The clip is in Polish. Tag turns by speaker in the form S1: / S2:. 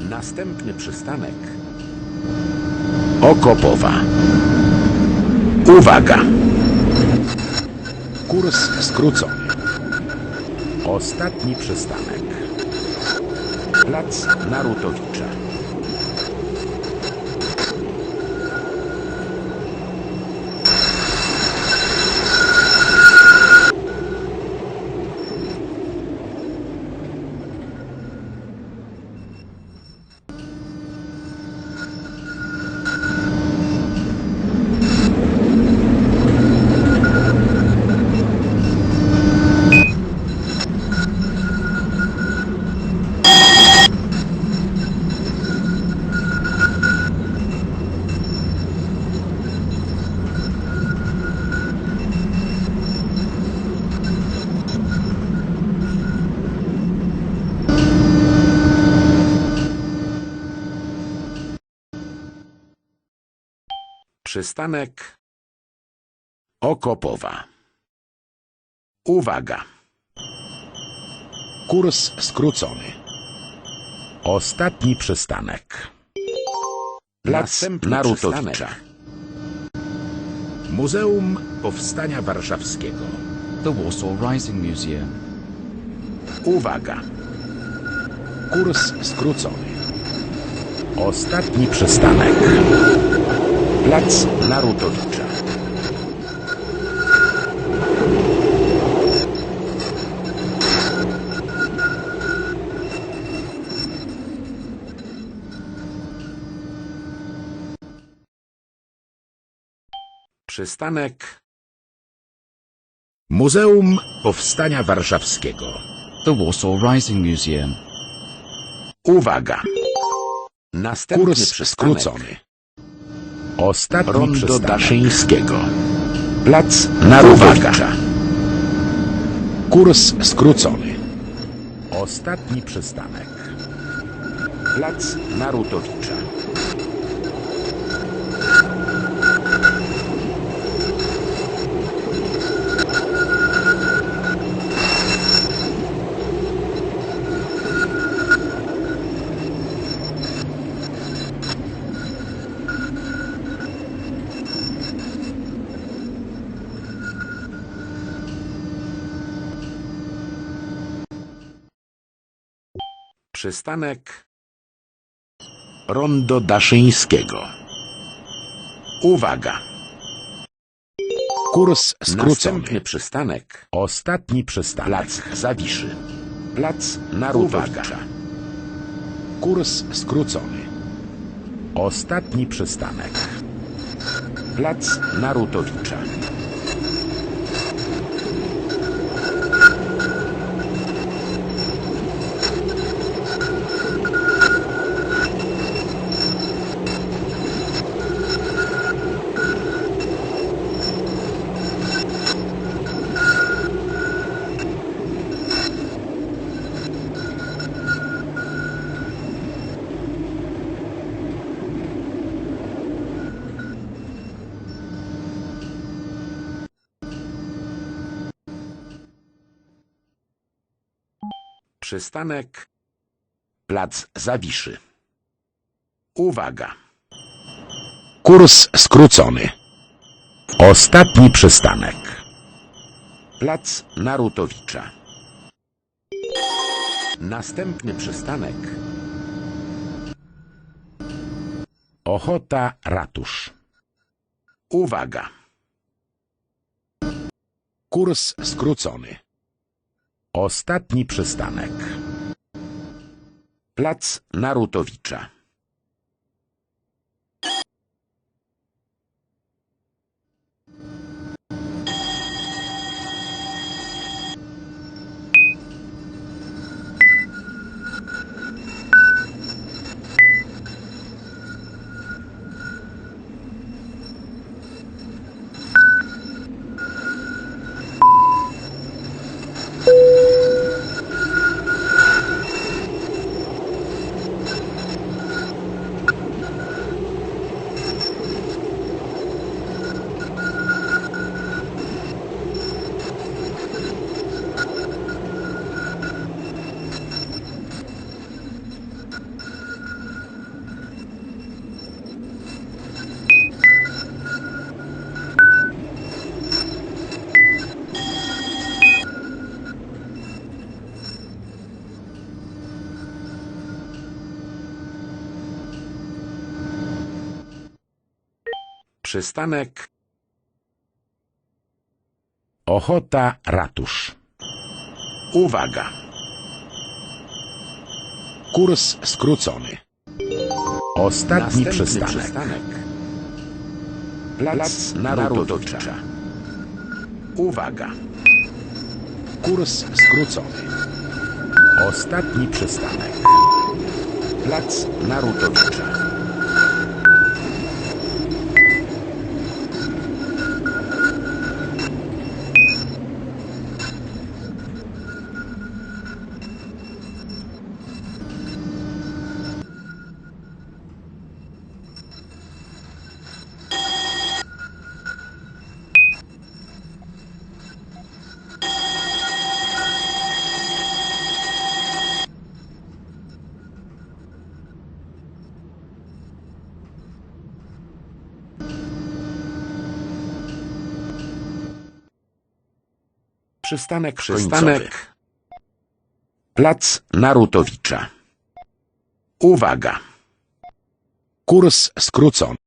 S1: Następny przystanek. Okopowa. Uwaga! Kurs skrócony. Ostatni przystanek. Plac Narutowicza. Przystanek Okopowa. Uwaga! Kurs skrócony. Ostatni przystanek. Plac Narutowicza. Muzeum Powstania Warszawskiego.
S2: The Warsaw Rising Museum.
S1: Uwaga! Kurs skrócony. Ostatni przystanek. Plac Narutowicza. Przystanek Muzeum Powstania Warszawskiego.
S2: The Warsaw Rising Museum.
S1: Uwaga! Następny
S3: Kurs
S1: przystanek.
S3: skrócony.
S1: Ostatni
S3: Rondo
S1: przystanek.
S3: Daszyńskiego.
S1: Plac Narutowicza.
S3: Kurs skrócony.
S1: Ostatni przystanek. Plac Narutowicza. Przystanek
S3: Rondo Daszyńskiego.
S1: Uwaga!
S3: Kurs skrócony.
S1: Następny przystanek. Ostatni przystanek. Plac Zawiszy. Plac Narutowicza.
S3: Kurs skrócony.
S1: Ostatni przystanek. Plac Narutowicza. Przystanek. Plac Zawiszy. Uwaga!
S3: Kurs skrócony.
S1: Ostatni przystanek. Plac Narutowicza. Następny przystanek. Ochota Ratusz. Uwaga!
S3: Kurs skrócony.
S1: Ostatni przystanek. Plac Narutowicza. Przystanek Ochota Ratusz. Uwaga!
S3: Kurs skrócony.
S1: Ostatni
S3: Następny
S1: przystanek.
S3: przystanek.
S1: Plac Narutowicza. Uwaga!
S3: Kurs skrócony.
S1: Ostatni przystanek. Plac Narutowicza.
S3: Przystanek
S1: Przystanek
S3: końcowy.
S1: Plac Narutowicza. Uwaga!
S3: Kurs skrócony.